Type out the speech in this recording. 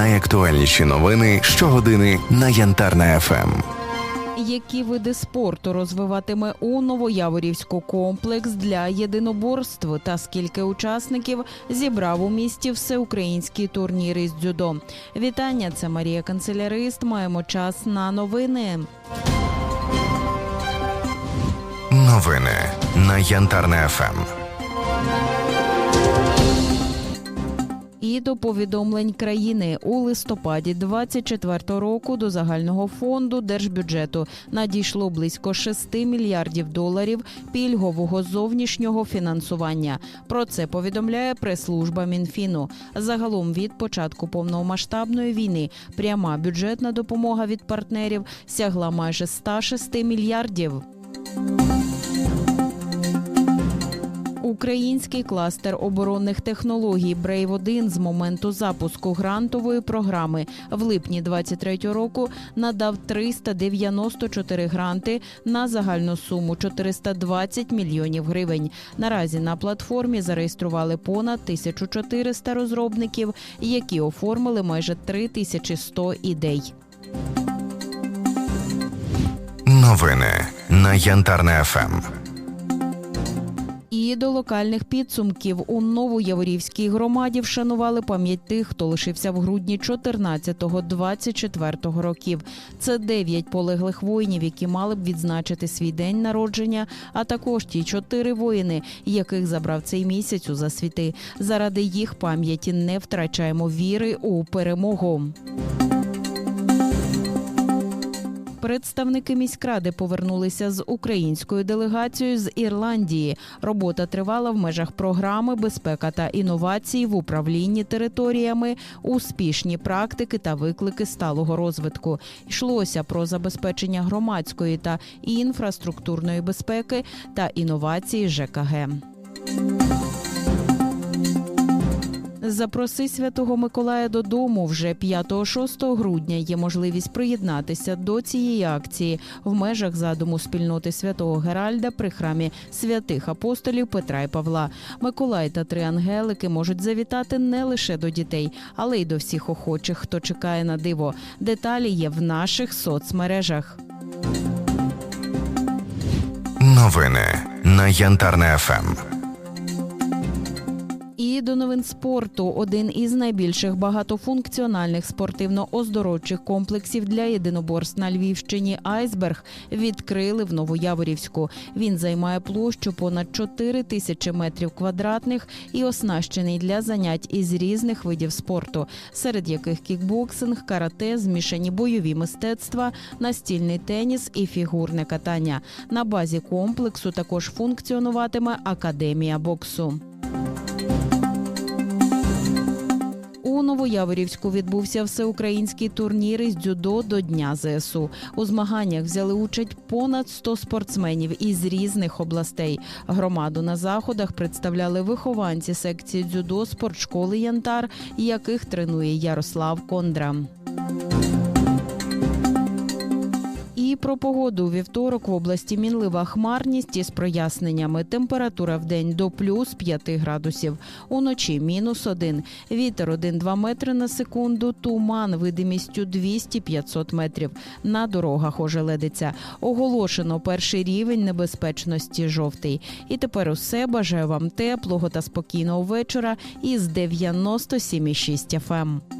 Найактуальніші новини щогодини на Янтарна ФМ. Які види спорту розвиватиме у Новояворівську комплекс для єдиноборств та скільки учасників зібрав у місті всеукраїнський турнір із дзюдо? Вітання, це Марія Канцелярист. Маємо час на новини. Новини на Янтарна ФМ. І до повідомлень країни у листопаді 24 року до загального фонду держбюджету надійшло близько 6 мільярдів доларів пільгового зовнішнього фінансування. Про це повідомляє прес-служба Мінфіну. Загалом від початку повномасштабної війни пряма бюджетна допомога від партнерів сягла майже 106 мільярдів. Український кластер оборонних технологій Брейв 1 з моменту запуску грантової програми в липні 23 року надав 394 гранти на загальну суму 420 мільйонів гривень. Наразі на платформі зареєстрували понад 1400 розробників, які оформили майже 3100 ідей. Новини на Янтарна ФМ. І до локальних підсумків у Новояворівській громаді вшанували пам'ять тих, хто лишився в грудні 14-24 років. Це дев'ять полеглих воїнів, які мали б відзначити свій день народження, а також ті чотири воїни, яких забрав цей місяць у засвіти. Заради їх пам'яті не втрачаємо віри у перемогу. Представники міськради повернулися з українською делегацією з Ірландії. Робота тривала в межах програми безпека та інновації в управлінні територіями, успішні практики та виклики сталого розвитку. Йшлося про забезпечення громадської та інфраструктурної безпеки та інновації ЖКГ. Запроси святого Миколая додому вже 5-6 грудня є можливість приєднатися до цієї акції в межах задуму спільноти святого Геральда при храмі святих апостолів Петра і Павла. Миколай та три ангелики можуть завітати не лише до дітей, але й до всіх охочих, хто чекає на диво. Деталі є в наших соцмережах. Новини на Янтарна ФМ. Новин спорту один із найбільших багатофункціональних спортивно-оздоровчих комплексів для єдиноборств на Львівщині Айсберг відкрили в Новояворівську. Він займає площу понад 4 тисячі метрів квадратних і оснащений для занять із різних видів спорту, серед яких кікбоксинг, карате, змішані бойові мистецтва, настільний теніс і фігурне катання. На базі комплексу також функціонуватиме академія боксу. Новояворівську відбувся всеукраїнський турнір із дзюдо до Дня ЗСУ. У змаганнях взяли участь понад 100 спортсменів із різних областей. Громаду на заходах представляли вихованці секції дзюдо спортшколи Янтар, яких тренує Ярослав Кондра. Про погоду у вівторок в області мінлива хмарність із проясненнями. Температура в день до плюс 5 градусів. Уночі мінус 1. Вітер 1-2 метри на секунду. Туман видимістю 200-500 метрів. На дорогах ожеледиться. Оголошено перший рівень небезпечності жовтий. І тепер усе бажаю вам теплого та спокійного вечора із 97,6 FM.